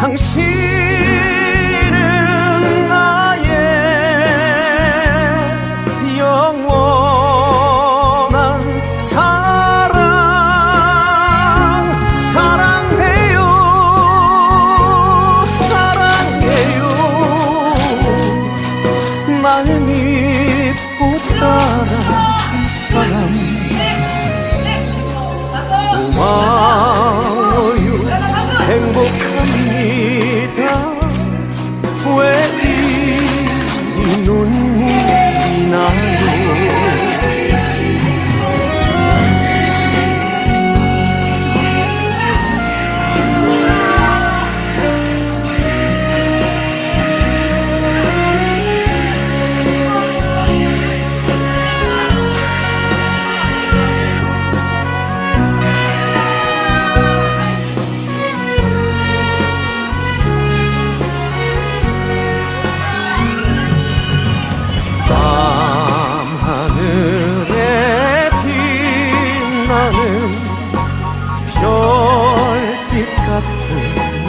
당신은 나의 영원한 사랑. 사랑해요. 사랑해요. 날 믿고 따라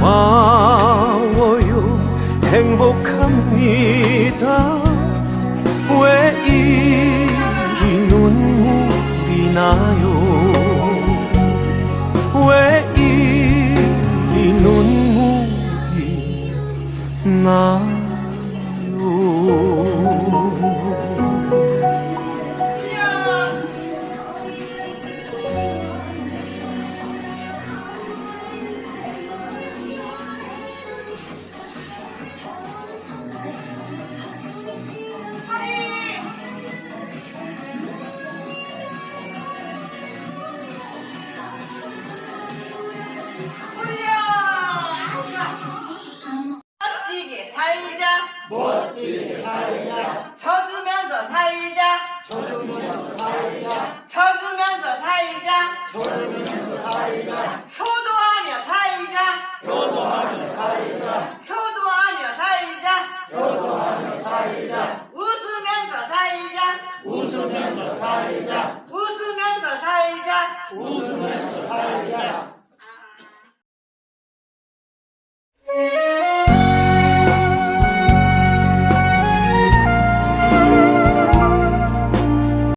고마워요. 행복합니다 国际差一家，求知民主差一家，求知民主差一家，求知民主差一家，求同安民差一家，求同安民差一家，求同安民差一家，求同安民差一家，无私民主差一家，无私民主差一家，无私民主差一家。